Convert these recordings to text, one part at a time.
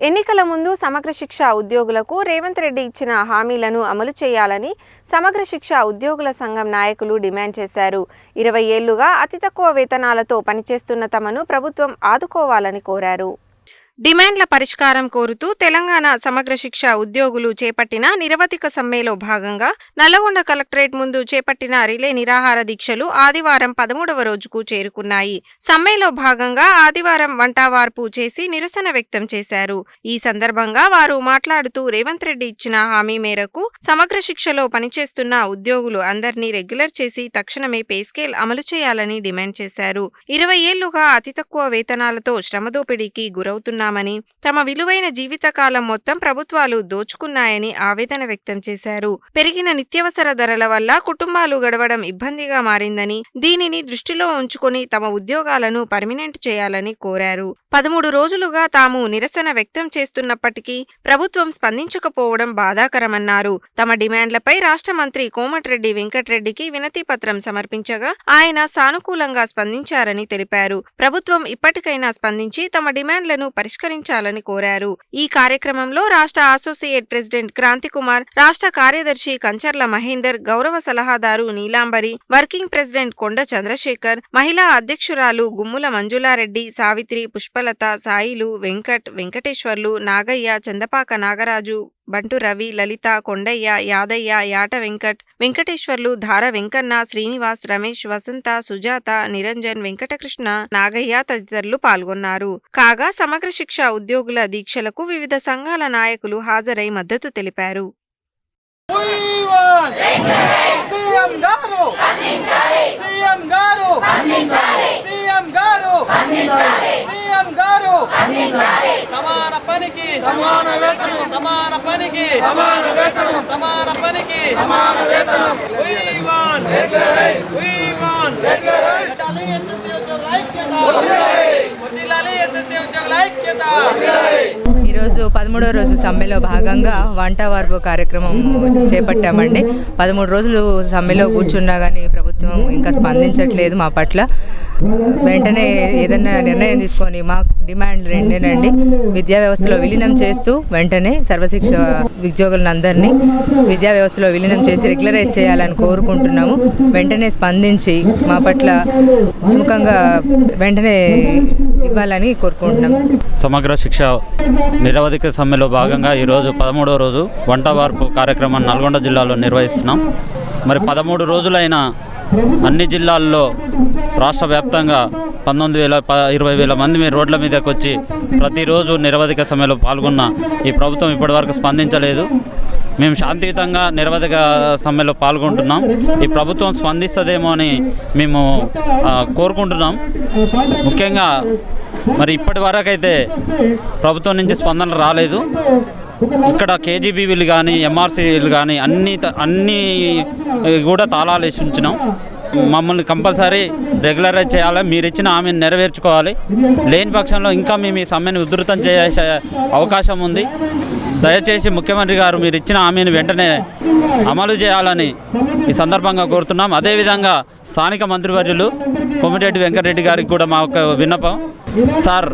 ఎన్నికల ముందు సమగ్ర శిక్ష ఉద్యోగులకు రేవంత్ రెడ్డి ఇచ్చిన హామీలను అమలు చేయాలని సమగ్ర శిక్ష ఉద్యోగుల సంఘం నాయకులు డిమాండ్ చేశారు. ఇరవై ఏళ్ళుగా అతి తక్కువ వేతనాలతో పనిచేస్తున్న తమను ప్రభుత్వం ఆదుకోవాలని కోరారు. డిమాండ్ల పరిష్కారం కోరుతూ తెలంగాణ సమగ్ర శిక్ష ఉద్యోగులు చేపట్టిన నిరవధిక సమ్మెలో భాగంగా నల్లగొండ కలెక్టరేట్ ముందు చేపట్టిన రిలే నిరాహార దీక్షలు ఆదివారం పదమూడవ రోజుకు చేరుకున్నాయి. సమ్మెలో భాగంగా ఆదివారం వంటావార్పు చేసి నిరసన వ్యక్తం చేశారు. ఈ సందర్భంగా వారు మాట్లాడుతూ రేవంత్ రెడ్డి ఇచ్చిన హామీ మేరకు సమగ్ర శిక్షలో పనిచేస్తున్న ఉద్యోగులు అందరినీ రెగ్యులర్ చేసి తక్షణమే పే స్కేల్ అమలు చేయాలని డిమాండ్ చేశారు. ఇరవై ఏళ్ళుగా అతి తక్కువ వేతనాలతో శ్రమదోపిడీకి గురవుతున్నామని తమ విలువైన జీవితకాలం మొత్తం ప్రభుత్వాలు దోచుకున్నాయని ఆవేదన వ్యక్తం చేశారు. పెరిగిన నిత్యావసర ధరల వల్ల కుటుంబాలు గడవడం ఇబ్బందిగా మారిందని దీనిని దృష్టిలో ఉంచుకొని తమ ఉద్యోగాలను పర్మినెంట్ చేయాలని కోరారు. పదమూడు రోజులుగా తాము నిరసన వ్యక్తం చేస్తున్నప్పటికీ ప్రభుత్వం స్పందించకపోవడం బాధాకరమన్నారు. తమ డిమాండ్లపై రాష్ట్ర మంత్రి కోమటిరెడ్డి వెంకటరెడ్డికి వినతి పత్రం సమర్పించగా ఆయన సానుకూలంగా స్పందించారని తెలిపారు. ప్రభుత్వం ఇప్పటికైనా స్పందించి తమ డిమాండ్లను పరిష్కరించాలని కోరారు. ఈ కార్యక్రమంలో రాష్ట్ర అసోసియేట్ ప్రెసిడెంట్ క్రాంతి కుమార్ రాష్ట్ర కార్యదర్శి కంచర్ల మహేందర్ గౌరవ సలహాదారు నీలాంబరి వర్కింగ్ ప్రెసిడెంట్ కొండ చంద్రశేఖర్ మహిళా అధ్యక్షురాలు గుమ్ముల మంజులారెడ్డి సావిత్రి పుష్పలత సాయిలు వెంకట్ వెంకటేశ్వర్లు నాగయ్య చందపాక నాగరాజు బంటు రవి లలిత కొండయ్య యాదయ్య యాట వెంకట్ వెంకటేశ్వర్లు ధార వెంకన్న శ్రీనివాస్ రమేష్ వసంత సుజాత నిరంజన్ వెంకటకృష్ణ నాగయ్య తదితరులు పాల్గొన్నారు కాగా సమగ్ర శిక్ష ఉద్యోగుల దీక్షలకు వివిధ సంఘాల నాయకులు హాజరై మద్దతు తెలిపారు సీఎం గారు సీఎం గారు సీఎం గారు సీఎం గారు సమాన పనికి సమాన వేతనం సమాన పనికి సమాన వేతనం సమాన పనికి సమాన వేతనం. పదమూడో రోజు సమ్మెలో భాగంగా వంట వార్పు కార్యక్రమం చేపట్టామండి. పదమూడు రోజులు సమ్మెలో కూర్చున్నా కానీ ప్రభుత్వం ఇంకా స్పందించట్లేదు మా పట్ల. వెంటనే ఏదైనా నిర్ణయం తీసుకొని మా డిమాండ్ రెండేనండి. విద్యా వ్యవస్థలో విలీనం చేస్తూ వెంటనే సర్వశిక్ష ఉద్యోగులందరినీ విద్యా వ్యవస్థలో విలీనం చేసి రెగ్యులరైజ్ చేయాలని కోరుకుంటున్నాము. వెంటనే స్పందించి మా పట్ల సుముఖంగా వెంటనే ఇవ్వాలని కోరుకుంటున్నాం. సమగ్ర శిక్ష నిరవధిక సమ్మెలో భాగంగా ఈరోజు పదమూడవ రోజు వంట వార్పు కార్యక్రమాన్ని నల్గొండ జిల్లాలో నిర్వహిస్తున్నాం. మరి పదమూడు రోజులైన అన్ని జిల్లాల్లో రాష్ట్ర వ్యాప్తంగా పంతొమ్మిది వేల ప ఇరవై వేల మంది మీ రోడ్ల మీదకి వచ్చి ప్రతిరోజు నిరవధిక సమ్మెలో పాల్గొన్న ఈ ప్రభుత్వం ఇప్పటివరకు స్పందించలేదు. మేము శాంతియుతంగా నిరవధిక సమ్మెలో పాల్గొంటున్నాం. ఈ ప్రభుత్వం స్పందిస్తుందేమో అని మేము కోరుకుంటున్నాం. ముఖ్యంగా మరి ఇప్పటి వరకైతే ప్రభుత్వం నుంచి స్పందన రాలేదు. ఇక్కడ కేజీబీవీలు కానీ ఎంఆర్సీలు కానీ అన్ని త- కూడా తాళాలు వేసి ఉంచినాం. మమ్మల్ని కంపల్సరీ రెగ్యులరైజ్ చేయాలి. మీరు ఇచ్చిన హామీని నెరవేర్చుకోవాలి. లేని పక్షంలో ఇంకా మేము ఈ సమ్మెను ఉధృతం చేసే అవకాశం ఉంది. దయచేసి ముఖ్యమంత్రి గారు మీరు ఇచ్చిన హామీని వెంటనే అమలు చేయాలని ఈ సందర్భంగా కోరుతున్నాం. అదేవిధంగా స్థానిక మంత్రివర్యులు కొమిరెడ్డి వెంకటరెడ్డి గారికి కూడా మా యొక్క విన్నపం. సార్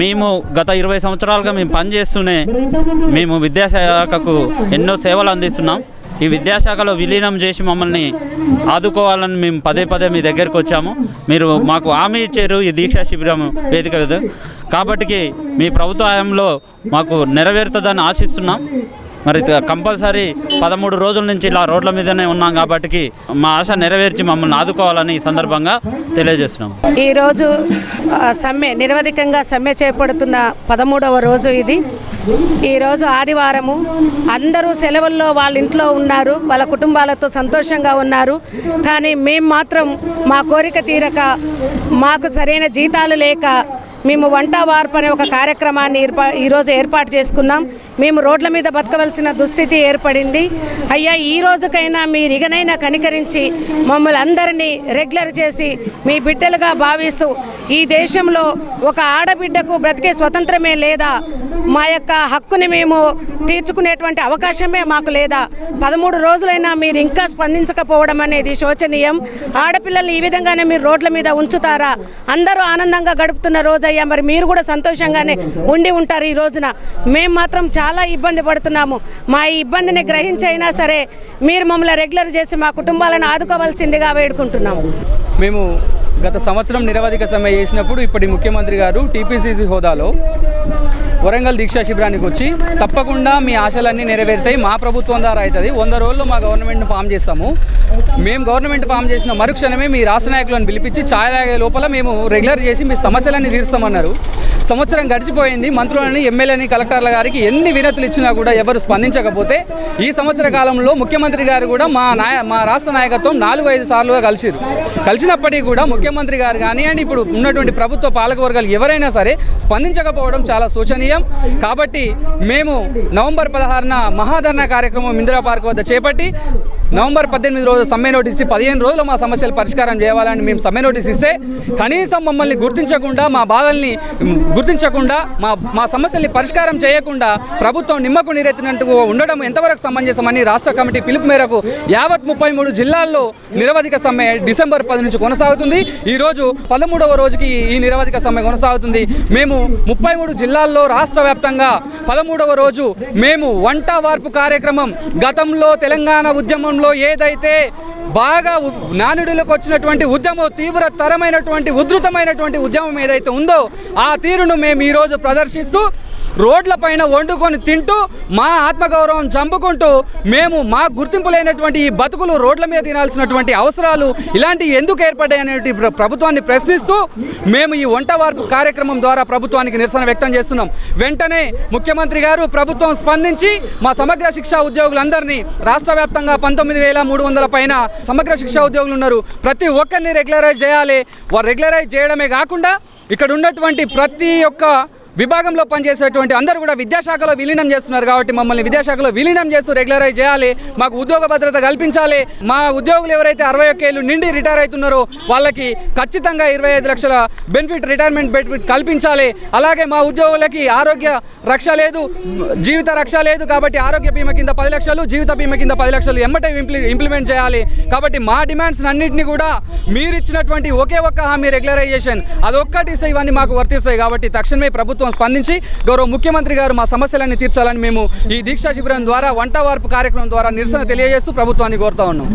మేము గత ఇరవై సంవత్సరాలుగా మేము పనిచేస్తూనే మేము విద్యాశాఖకు ఎన్నో సేవలు అందిస్తున్నాం. ఈ విద్యాశాఖలో విలీనం చేసి మమ్మల్ని ఆదుకోవాలని మేము పదే పదే మీ దగ్గరికి వచ్చాము. మీరు మాకు హామీ ఇచ్చారు ఈ దీక్షా శిబిరం వేదిక కాబట్టి మీ ప్రభుత్వ హయాంలో మాకు నెరవేరుతుందని ఆశిస్తున్నాం. మరి కంపల్సరీ పదమూడు రోజుల నుంచి ఇలా రోడ్ల మీదనే ఉన్నాం కాబట్టి మా ఆశ నెరవేర్చి మమ్మల్ని ఆదుకోవాలని ఈ సందర్భంగా తెలియజేస్తున్నాం. ఈరోజు సమ్మె నిరవధికంగా సమ్మె చేపడుతున్న పదమూడవ రోజు ఇది. ఈరోజు ఆదివారము. అందరూ సెలవుల్లో వాళ్ళ ఇంట్లో ఉన్నారు వాళ్ళ కుటుంబాలతో సంతోషంగా ఉన్నారు. కానీ మేము మాత్రం మా కోరిక తీరక మాకు సరైన జీతాలు లేక మేము వంట వార్పు అనే ఒక కార్యక్రమాన్ని ఏర్పా ఈరోజు ఏర్పాటు చేసుకున్నాం. మేము రోడ్ల మీద బతకవలసిన దుస్థితి ఏర్పడింది. అయ్యా ఈ రోజుకైనా మీరు ఇకనైనా కనికరించి మమ్మల్ని అందరినీ రెగ్యులర్ చేసి మీ బిడ్డలుగా భావిస్తూ ఈ దేశంలో ఒక ఆడబిడ్డకు బ్రతికే స్వతంత్రమే లేదా? మా యొక్క హక్కుని మేము తీర్చుకునేటువంటి అవకాశమే మాకు లేదా? పదమూడు రోజులైనా మీరు ఇంకా స్పందించకపోవడం అనేది శోచనీయం. ఆడపిల్లల్ని ఈ విధంగానే మీరు రోడ్ల మీద ఉంచుతారా? అందరూ ఆనందంగా గడుపుతున్న అయ్యా మరి మీరు కూడా సంతోషంగానే ఉండి ఉంటారు ఈ రోజున. మేము మాత్రం చాలా ఇబ్బంది పడుతున్నాము. మా ఈ ఇబ్బందిని గ్రహించైనా సరే మీరు మమ్మల్ని రెగ్యులర్ చేసి మా కుటుంబాలను ఆదుకోవాల్సిందిగా వేడుకుంటున్నాము. మేము గత సంవత్సరం నిరవధిక సమ్మె చేసినప్పుడు ఇప్పటి ముఖ్యమంత్రి గారు టీపీసీసీ హోదాలో వరంగల్ దీక్షా శిబిరానికి వచ్చి తప్పకుండా మీ ఆశలన్నీ నెరవేరుతాయి. మా ప్రభుత్వం ద్వారా అవుతుంది. వంద రోజుల్లో మా గవర్నమెంట్ను ఫామ్ చేస్తాము. మేము గవర్నమెంట్ ఫామ్ చేసిన మరుక్షణమే మీ రాష్ట్ర నాయకులను పిలిపించి ఛాయ్ తాగే లోపల మేము రెగ్యులర్ చేసి మీ సమస్యలన్నీ తీరుస్తామన్నారు. సంవత్సరం గడిచిపోయింది. మంత్రులని ఎమ్మెల్యేని కలెక్టర్ల గారికి ఎన్ని వినతులు ఇచ్చినా కూడా ఎవరు స్పందించకపోతే ఈ సంవత్సర కాలంలో ముఖ్యమంత్రి గారు కూడా మా నాయ మా రాష్ట్ర నాయకత్వం నాలుగు ఐదు సార్లుగా కలిసిరు. కలిసినప్పటికీ కూడా ముఖ్యమంత్రి గారు కానివ్వండి ఇప్పుడు ఉన్నటువంటి ప్రభుత్వ పాలకవర్గాలు ఎవరైనా సరే స్పందించకపోవడం చాలా శోచనీయం. కాబట్టి మేము నవంబర్ పదహారున మహాధరణ కార్యక్రమం ఇందిరా పార్క్ వద్ద చేపట్టి నవంబర్ పద్దెనిమిది రోజు సమ్మె నోటీస్ ఇచ్చి పదిహేను రోజులు మా సమస్యలు పరిష్కారం చేయాలని మేము సమ్మె నోటీస్ ఇస్తే కనీసం మమ్మల్ని గుర్తించకుండా మా బాధల్ని గుర్తించకుండా మా మా సమస్యల్ని పరిష్కారం చేయకుండా ప్రభుత్వం నిమ్మకు నీరెత్తినట్టు ఉండడం ఎంతవరకు సమంజసమని రాష్ట్ర కమిటీ పిలుపు మేరకు యావత్ ముప్పై మూడు జిల్లాల్లో నిరవధిక సమ్మె డిసెంబర్ పది నుంచి కొనసాగుతుంది. ఈ రోజు పదమూడవ రోజుకి ఈ నిరవధిక సమ్మె కొనసాగుతుంది. మేము ముప్పై మూడు జిల్లాల్లో రాష్ట్ర వ్యాప్తంగా పదమూడవ రోజు మేము వంట వార్పు కార్యక్రమం గతంలో తెలంగాణ ఉద్యమంలో ఏదైతే బాగా ఉ- నానుడిలోకి వచ్చినటువంటి ఉద్యమం తీవ్రతరమైనటువంటి ఉధృతమైనటువంటి ఉద్యమం ఏదైతే ఉందో ఆ తీరును మేము ఈరోజు ప్రదర్శిస్తూ రోడ్లపైన వండుకొని తింటూ మా ఆత్మగౌరవం చంపుకుంటూ మేము మా గుర్తింపు లేనటువంటి ఈ బతుకులు రోడ్ల మీద తినాల్సినటువంటి అవసరాలు ఇలాంటివి ఎందుకు ఏర్పడ్డాయి అనేటి ప్రభుత్వాన్ని ప్రశ్నిస్తూ మేము ఈ వంట వార్పు కార్యక్రమం ద్వారా ప్రభుత్వానికి నిరసన వ్యక్తం చేస్తున్నాం. వెంటనే ముఖ్యమంత్రి గారు ప్రభుత్వం స్పందించి మా సమగ్ర శిక్షా ఉద్యోగులందరినీ రాష్ట్ర వ్యాప్తంగా పంతొమ్మిది వేల మూడు వందల పైన సమగ్ర శిక్షా ఉద్యోగులు ఉన్నారు. ప్రతి ఒక్కరిని రెగ్యులరైజ్ చేయాలి. వారు రెగ్యులరైజ్ చేయడమే కాకుండా ఇక్కడ ఉన్నటువంటి ప్రతి ఒక్క విభాగంలో పనిచేసేటువంటి అందరూ కూడా విద్యాశాఖలో విలీనం చేస్తున్నారు కాబట్టి మమ్మల్ని విద్యాశాఖలో విలీనం చేస్తూ రెగ్యులరైజ్ చేయాలి. మాకు ఉద్యోగ భద్రత కల్పించాలి. మా ఉద్యోగులు ఎవరైతే అరవై ఒక్క ఏళ్ళు నిండి రిటైర్ అవుతున్నారో వాళ్ళకి ఖచ్చితంగా ఇరవై ఐదు లక్షల బెనిఫిట్ రిటైర్మెంట్ బెనిఫిట్ కల్పించాలి. అలాగే మా ఉద్యోగులకి ఆరోగ్య రక్ష లేదు జీవిత రక్ష లేదు కాబట్టి ఆరోగ్య బీమా కింద పది లక్షలు జీవిత బీమా కింద పది లక్షలు ఎమ్మటే ఇంప్లి ఇంప్లిమెంట్ చేయాలి. కాబట్టి మా డిమాండ్స్ అన్నింటినీ కూడా మీరు ఇచ్చినటువంటి ఒకే ఒక్క హామీ రెగ్యులరైజేషన్. అదొక్కటి ఇస్తే ఇవన్నీ మాకు వర్తిస్తాయి కాబట్టి తక్షణమే ప్రభుత్వం స్పందించి గౌరవ ముఖ్యమంత్రి గారు మా సమస్యలన్నీ తీర్చాలని మేము ఈ దీక్షా శిబిరం ద్వారా వంట వార్పు కార్యక్రమం ద్వారా నిరసన తెలియజేస్తూ ప్రభుత్వాన్ని కోరుతా ఉన్నాం.